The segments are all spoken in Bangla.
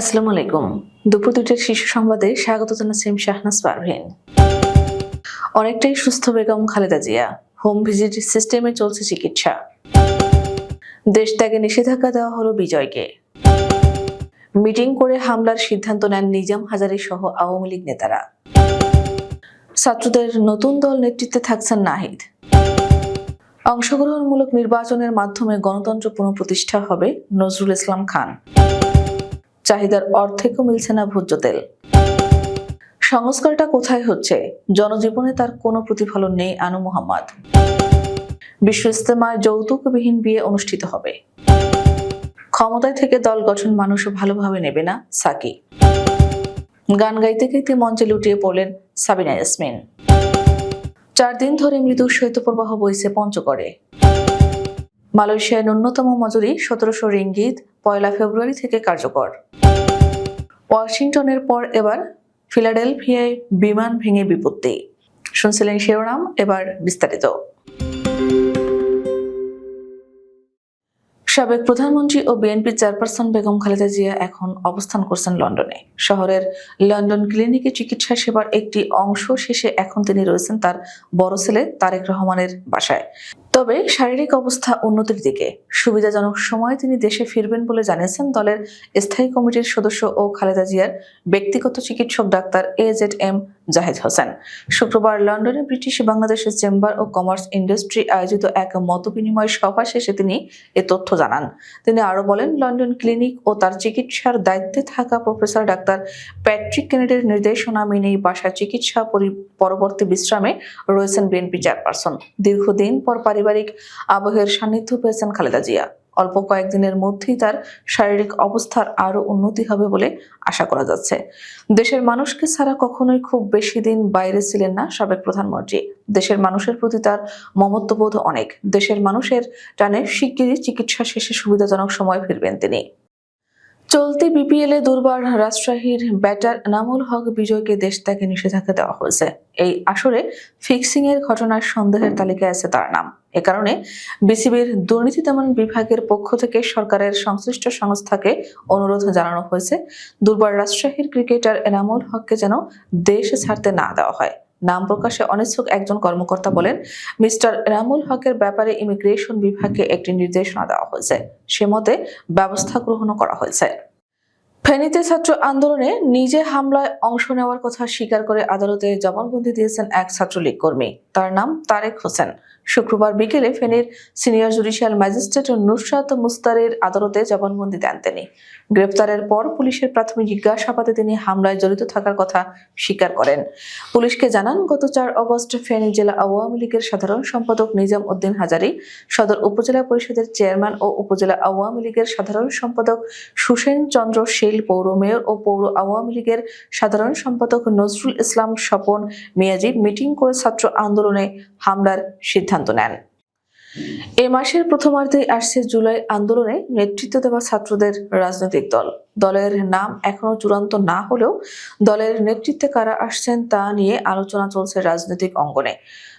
আসসালামু আলাইকুম। দুপুর দুইটার শিশু সংবাদে স্বাগত জানাচ্ছি শাহনাজ পারভিন। অনেকটাই সুস্থ বেগম খালেদা জিয়া হোম ভিজিট সিস্টেমে চলছে চিকিৎসা। দেশ ত্যাগে নিষেধাজ্ঞা দেওয়া হলো বিজয়কে। মিটিং করে হামলার সিদ্ধান্ত নেন নিজাম হাজারি সহ আওয়ামী লীগ নেতারা। ছাত্রদের নতুন দল নেতৃত্বে থাকছেন নাহিদ। অংশগ্রহণমূলক নির্বাচনের মাধ্যমে গণতন্ত্র পুনঃপ্রতিষ্ঠা হবে নজরুল ইসলাম খান। চাহিদার অর্ধেকও মিলছে না ভোজ্য তেল। সংস্কারটা কোথায় হচ্ছে? জনজীবনে তার কোনো প্রতিফলন নেই আনু মোহাম্মদ। বিশ্ব ইস্তেমায় যৌতুকবিহীন বিয়ে অনুষ্ঠিত হবে। ক্ষমতায় থেকে দল গঠন মানুষও ভালোভাবে নেবে না, সাকি। গান গাইতে গাইতে মঞ্চে লুটিয়ে পড়লেন সাবিনা ইয়াসমিন। চার দিন ধরে মৃদু শৈত্যপ্রবাহ বইছে পঞ্চগড়ে। মালয়েশিয়ায় ন্যূনতম মজুরি সতেরোশো রিঙ্গিত, পয়লা ফেব্রুয়ারি থেকে কার্যকর। ওয়াশিংটনের পর এবার ফিলাডেলফিয়ায় বিমান ভেঙে বিপত্তি। শুনছিলেন শিরোনাম, এবার বিস্তারিত। সাবেক প্রধানমন্ত্রী ও বিএনপি চেয়ারপারসন বেগম খালেদা জিয়া এখন অবস্থান করছেন লন্ডনে। শহরের লন্ডন ক্লিনিকে চিকিৎসা সেবার একটি অংশ শেষে এখন তিনি রয়েছেন তার বড় ছেলে তারেক রহমানের বাসায়। তবে শারীরিক অবস্থা উন্নতির দিকে সুবিধাজনক সময়ে তিনি দেশে ফিরবেন বলে জানিয়েছেন দলের স্থায়ী কমিটির সদস্য ও খালেদা জিয়ার ব্যক্তিগত চিকিৎসক doctor A Z M Zahed Hossain. শুক্রবার লন্ডনে ব্রিটিশ বাংলাদেশের চেম্বার ও কমার্স ইন্ডাস্ট্রি আয়োজিত এক মতবিনিময় সভা শেষে তিনি এ তথ্য জানান। তিনি আরও বলেন, লন্ডন ক্লিনিক ও তার চিকিৎসার দায়িত্বে থাকা প্রফেসর ডাক্তার প্যাট্রিক কেনেডির নির্দেশনা মেনেই বাসায় চিকিৎসা পরি- পরবর্তী বিশ্রামে রয়েছেন বিএনপি চেয়ারপারসন। দীর্ঘদিন পর পারিবারিক আবহের সান্নিধ্য পেয়েছেন খালেদা জিয়া। অল্প কয়েকদিনের মধ্যেই তার শারীরিক অবস্থার আরও উন্নতি হবে বলে আশা করা যাচ্ছে। দেশের মানুষকে ছাড়া কখনোই খুব বেশি দিন বাইরে ছিলেন না সাবেক প্রধানমন্ত্রী দেশের মানুষের প্রতি তার মমত্ববোধ অনেক। দেশের মানুষের টানে শিগগিরই চিকিৎসা শেষে সুবিধাজনক সময় ফিরবেন তিনি। চলতি বিপিএল দুর্বার রাজশাহীর ব্যাটার এনামুল হক বিজয়কে দেশ ত্যাগে নিষেধাজ্ঞা দেওয়া হয়েছে। এই আসরে ফিক্সিং এর ঘটনার সন্দেহের তালিকায় আছে তার নাম। এ কারণে বিসিবির দুর্নীতি দমন বিভাগের পক্ষ থেকে সরকারের সংশ্লিষ্ট সংস্থাকে অনুরোধ জানানো হয়েছে। দুর্বার রাজশাহীর ক্রিকেটার এনামুল হককে যেন দেশ ছাড়তে না দেওয়া হয়। নাম প্রকাশে অনিচ্ছুক একজন কর্মকর্তা বলেন, মিস্টার রামুল হকের ব্যাপারে ইমিগ্রেশন বিভাগে একটি নির্দেশনা দেওয়া হয়েছে। সে মতে ব্যবস্থা গ্রহণ করা হয়েছে। ফেনীতে ছাত্র আন্দোলনে নিজে হামলায় অংশ নেওয়ার কথা স্বীকার করে আদালতে জবানবন্দি দিয়েছেন এক ছাত্রলীগ কর্মী। তার নাম তারেক হোসেন। শুক্রবার বিকেলে ফেনীর সিনিয়র জুডিশিয়াল ম্যাজিস্ট্রেট নুসরাত মুস্তারের আদালতে জবানবন্দি দেন তিনি। গ্রেপ্তারের পর পুলিশের প্রাথমিক জিজ্ঞাসাবাদে তিনি হামলায় জড়িত থাকার কথা স্বীকার করেন। পুলিশকে জানান, গত চার অগস্ট ফেনী জেলা আওয়ামী লীগের সাধারণ সম্পাদক নিজাম উদ্দিন হাজারি, সদর উপজেলা পরিষদের চেয়ারম্যান ও উপজেলা আওয়ামী লীগের সাধারণ সম্পাদক সুসেন চন্দ্র শীল, পৌর মেয়র ও পৌর আওয়ামী লীগের সাধারণ সম্পাদক নজরুল ইসলাম স্বপন মিয়াজি মিটিং করে ছাত্র আন্দোলনে হামলার সিদ্ধান্ত নেন। এ মাসের প্রথমার্ধে আসছে জুলাই আন্দোলনে নেতৃত্ব দেওয়া ছাত্রদের রাজনৈতিক দল। দলের নাম এখনও চূড়ান্ত না হলেও দলের নেতৃত্বে কারা আসছেন তা নিয়ে আলোচনা চলছে রাজনৈতিক অঙ্গনে।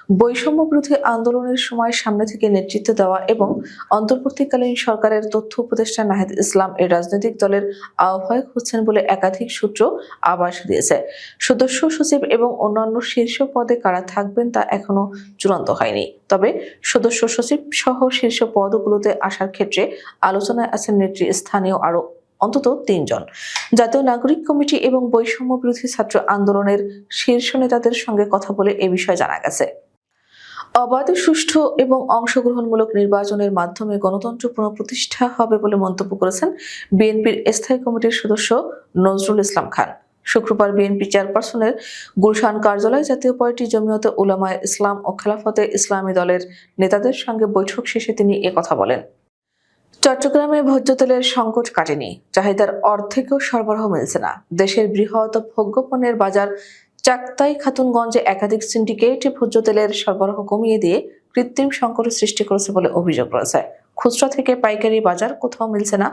বৈষম্য বিরোধী আন্দোলনের সময় সামনে থেকে নেতৃত্ব দেওয়া এবং অন্তর্বর্তীকালীন সরকারের তথ্য উপদেষ্টা নাহিদ ইসলাম এই রাজনৈতিক দলের আহ্বায়ক হচ্ছেন বলে একাধিক সূত্র আবাস দিয়েছে। সদস্য সচিব এবং অন্যান্য শীর্ষ পদে কারা থাকবেন তা এখনও চূড়ান্ত হয়নি। তবে সদস্য সচিব সহ শীর্ষ পদগুলোতে আসার ক্ষেত্রে আলোচনায় আছেন নেত্রী স্থানীয় আরও অন্তত তিনজন। জাতীয় নাগরিক কমিটি এবং বৈষম্য বিরোধী ছাত্র আন্দোলনের শীর্ষ নেতাদের সঙ্গে কথা বলে এ বিষয়ে জানা গেছে। অবাধ, সুষ্ঠু এবং অংশগ্রহণমূলক নির্বাচনের মাধ্যমে গণতন্ত্র পুনঃপ্রতিষ্ঠা হবে বলে মন্তব্য করেছেন বিএনপির স্থায়ী কমিটির সদস্য নজরুল ইসলাম খান। শুক্রবার বিএনপি চেয়ারপারসনের গুলশান কার্যালয়ে জাতীয় পার্টি জমিয়তে উলামায় ইসলাম ও খেলাফতে ইসলামী দলের নেতাদের সঙ্গে বৈঠক শেষে তিনি কথা বলেন। চট্টগ্রামে ভোজ্য তেলের সংকট কাটেনি। চাহিদার অর্ধেকও সরবরাহ মিলছে না। দেশের বৃহৎ ভোগ্যপণ্যের বাজার চাকতাই খাতুনগঞ্জে একাধিক সিন্ডিকেট ভোজ্য তেলের সরবরাহ কমিয়ে দিয়ে কৃত্রিম সংকটের সৃষ্টি করেছে বলে অভিযোগ রয়েছে। খুচরা থেকে পাইকারি বাজার কোথাও মিলছে না।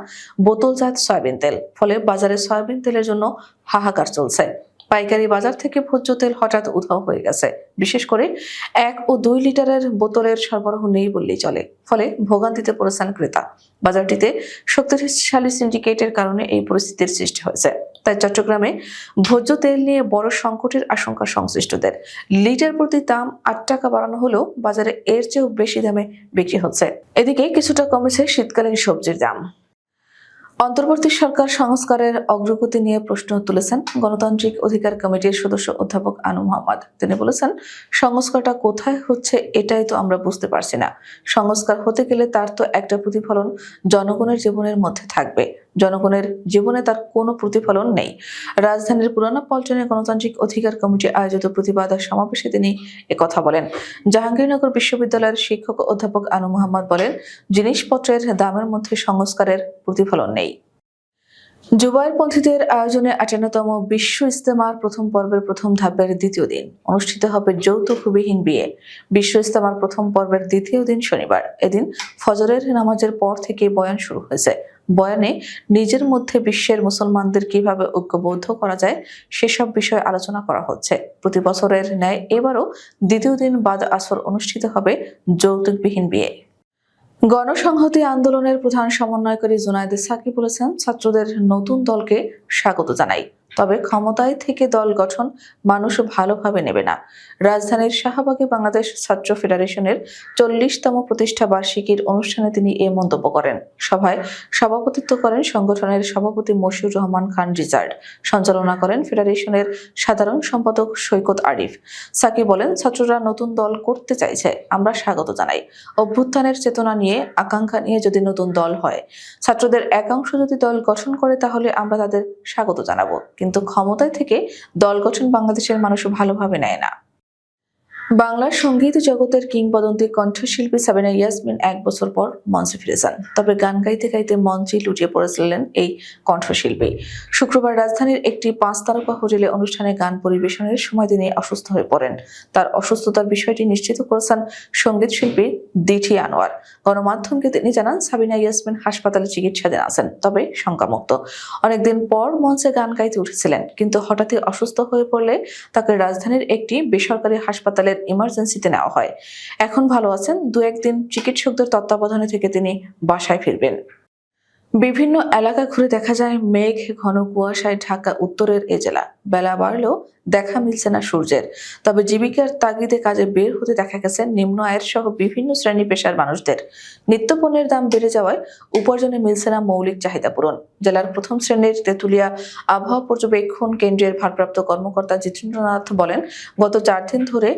বোতলজাত সয়াবিন তেল, ফলে বাজারে সয়াবিন তেলের জন্য হাহাকার চলছে। পাইকারি বাজার থেকে ভোজ্য তেল হঠাৎ উধাও হয়ে গেছে। বিশেষ করে এক ও দুই লিটারের বোতলের সরবরাহ নেই বললেই চলে। ফলে ভোগান্তিতে পড়েছেন ক্রেতা। বাজারটিতে শক্তিশালী সিন্ডিকেটের কারণে এই পরিস্থিতির সৃষ্টি হয়েছে। তাই চট্টগ্রামে ভোজ্য তেল নিয়ে বড় সংকটের আশঙ্কা সংশ্লিষ্টদের। লিটার প্রতি দাম আট টাকা বাড়ানো হলেও বাজারে এর চেয়েও বেশি দামে বিক্রি হচ্ছে। এদিকে কিছুটা কমেছে শীতকালীন সবজির দাম। অন্তর্বর্তী সরকার সংস্কারের অগ্রগতি নিয়ে প্রশ্ন তুলেছেন গণতান্ত্রিক অধিকার কমিটির সদস্য অধ্যাপক আনু মোহাম্মদ। তিনি বলেছেন, সংস্কারটা কোথায় হচ্ছে এটাই তো আমরা বুঝতে পারছি না। সংস্কার হতে গেলে তার তো একটা প্রতিফলন জনগণের জীবনের মধ্যে থাকবে। জনগণের জীবনে তার কোনো প্রতিফলন নেই। রাজধানীর পুরানো পল্টনে গণতান্ত্রিক অধিকার কমিটি আয়োজিত প্রতিবাদ সমাবেশে তিনি একথা বলেন। জাহাঙ্গীরনগর বিশ্ববিদ্যালয়ের শিক্ষক অধ্যাপক আনু মোহাম্মদ বলেন, জিনিসপত্রের দামের মধ্যে সংস্কারের প্রতিফলন নেই। জুবাইরপন্থীদের আয়োজনে আটান্নতম বিশ্ব ইস্তেমার প্রথম পর্বের প্রথম ধাপের দ্বিতীয় দিন অনুষ্ঠিত হবে যৌথ খুবিহীন বিয়ে। বিশ্ব ইস্তেমার প্রথম পর্বের দ্বিতীয় দিন শনিবার। এদিন ফজরের নামাজের পর থেকে বয়ান শুরু হয়েছে। বয়ানে নিজের মধ্যে বিশ্বের মুসলমানদের কীভাবে ঐক্যবদ্ধ করা যায় সেসব বিষয়ে আলোচনা করা হচ্ছে। প্রতি বছরের ন্যায় এবারও দ্বিতীয় দিন বাদ আসর অনুষ্ঠিত হবে যৌতুকবিহীন বিয়ে। গণসংহতি আন্দোলনের প্রধান সমন্বয়কারী জুনায়দ সাকি বলেছেন, ছাত্রদের নতুন দলকে স্বাগত জানাই। তবে ক্ষমতায় থেকে দল গঠন মানুষ ভালোভাবে নেবে না। রাজধানীর শাহবাগে বাংলাদেশ ছাত্র ফেডারেশনের চল্লিশতম প্রতিষ্ঠা বার্ষিকীর অনুষ্ঠানে তিনি এ মন্তব্য করেন। সভায় সভাপতিত্ব করেন সংগঠনের সভাপতি মশিউর রহমান খান রিজার্ড। সঞ্চালনা করেন ফেডারেশনের সাধারণ সম্পাদক সৈকত আরিফ। সাকি বলেন, ছাত্ররা নতুন দল করতে চাইছে, আমরা স্বাগত জানাই। অভ্যুত্থানের চেতনা নিয়ে, আকাঙ্ক্ষা নিয়ে যদি নতুন দল হয়, ছাত্রদের একাংশ যদি দল গঠন করে তাহলে আমরা তাদের স্বাগত জানাব। কিন্তু ক্ষমতায় থেকে দল গঠন বাংলাদেশের মানুষ ভালোভাবে নেয় না। বাংলার সংগীত জগতের কিংবদন্তি কণ্ঠশিল্পী সাবিনা ইয়াসমিন এক বছর পর মঞ্চে ফিরেছেন তবে গান গাইতে গাইতে মঞ্চে লুটিয়ে পড়েছিলেন এই কণ্ঠশিল্পী। শুক্রবার রাজধানীর একটি পাঁচ তারকা হোটেলে অনুষ্ঠানে গান পরিবেশনের সময় তিনি অসুস্থ হয়ে পড়েন। তার অসুস্থতার বিষয়টি নিশ্চিত করেছেন সংগীত শিল্পী দিঠি আনোয়ার। গণমাধ্যমকে তিনি জানান, সাবিনা ইয়াসমিন হাসপাতালে চিকিৎসাধীন আছেন, তবে শঙ্কামুক্ত। অনেকদিন পর মঞ্চে গান গাইতে উঠেছিলেন, কিন্তু হঠাৎই অসুস্থ হয়ে পড়লে তাকে রাজধানীর একটি বেসরকারি হাসপাতালের ইমার্জেন্সিতে নেওয়া হয়। এখন ভালো আছেন? দু একদিন চিকিৎসকদের তত্ত্বাবধানে থেকে তিনি বাসায় ফিরবেন। বিভিন্ন এলাকা ঘুরে দেখা যায় মেঘ, ঘন কুয়াশায় ঢাকা, উত্তরের এ জেলা। বেলা বাড়লেও দেখা মিলছে না সূর্যের। তবে জীবিকার তাগিদে কাজে বের হতে দেখা গেছে নিম্ন আয়ের সহ বিভিন্ন শ্রেণি পেশার মানুষদের। নিত্যপণ্যের দাম বেড়ে যাওয়ায় উপার্জনে মিলছে না মৌলিক চাহিদা পূরণ। জেলার প্রথম শ্রেণির তেঁতুলিয়া আবহাওয়া পর্যবেক্ষণ কেন্দ্রের ভারপ্রাপ্ত কর্মকর্তা জিতেন্দ্রনাথ বলেন, গত চার দিন ধরে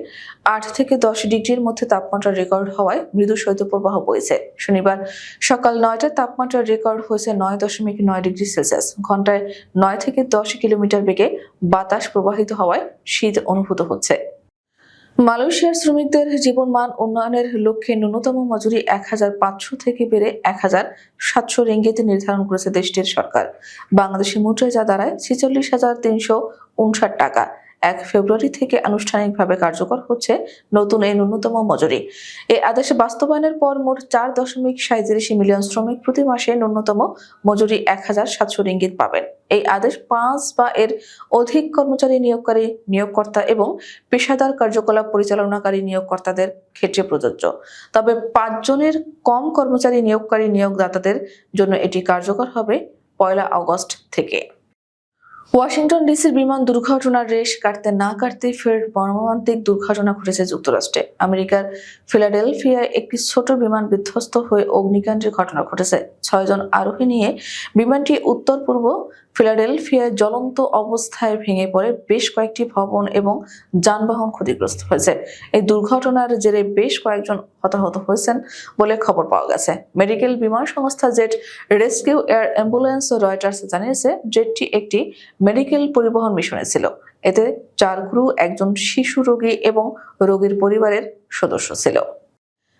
আট থেকে দশ ডিগ্রির মধ্যে তাপমাত্রা রেকর্ড হওয়ায় মৃদু শৈত্যপ্রবাহ বইছে। শনিবার সকাল নয়টায় তাপমাত্রা রেকর্ড হয়েছে নয় দশমিক নয় ডিগ্রি সেলসিয়াস। ঘন্টায় নয় থেকে দশ কিলোমিটার বেগে বাতাস প্রবাহিত হওয়ায় শীত অনুভূত হচ্ছে। মালয়েশিয়ার শ্রমিকদের জীবনমান উন্নয়নের লক্ষ্যে ন্যূনতম মজুরি এক হাজার পাঁচশো থেকে বেড়ে এক হাজার সাতশো রেঙ্গিতে নির্ধারণ করেছে দেশটির সরকার। বাংলাদেশি মুদ্রায় যা দাঁড়ায় ছেচল্লিশ হাজার তিনশো উনষাট টাকা। এক ফেব্রুয়ারি থেকে আনুষ্ঠানিকভাবে কার্যকর হচ্ছে নতুন এই ন্যূনতম মজুরি। এই আদেশ বাস্তবায়নের পর মোট চার দশমিক সাঁত্রিশ মিলিয়ন শ্রমিক প্রতি মাসে ন্যূনতম মজুরি এক হাজার সাতশো রিঙ্গিত পাবেন। এই আদেশ পাঁচ বা এর অধিক কর্মচারী নিয়োগকারী, নিয়োগকর্তা এবং পেশাদার কার্যকলাপ পরিচালনাকারী নিয়োগকর্তাদের ক্ষেত্রে প্রযোজ্য। তবে পাঁচজনের কম কর্মচারী নিয়োগকারী নিয়োগদাতাদের জন্য এটি কার্যকর হবে পয়লা আগস্ট থেকে। ওয়াশিংটন ডিসির বিমান দুর্ঘটনার রেশ কাটতে না কাটতে ফের মর্মান্তিক দুর্ঘটনা ঘটেছে যুক্তরাষ্ট্রে। আমেরিকার ফিলাডেলফিয়ায় একটি ছোট বিমান বিধ্বস্ত হয়ে অগ্নিকাণ্ডের ঘটনা ঘটেছে। ছয়জন আরোহী নিয়ে বিমানটি উত্তর পূর্ব ফিলাডেলফিয়ায় জ্বলন্ত অবস্থায় ভেঙে পড়ে বেশ কয়েকটি ভবন এবং যানবাহন ক্ষতিগ্রস্ত হয়েছে। এই দুর্ঘটনার জেরে বেশ কয়েকজন হতাহত হয়েছেন বলে খবর পাওয়া গেছে। মেডিকেল বিমান সংস্থা jet rescue air ambulance Reuters জানিয়েছে, জেটটি একটি মেডিকেল পরিবহন মিশনে ছিল। এতে চার ক্রু একজন শিশু রোগী এবং রোগীর পরিবারের সদস্য ছিল।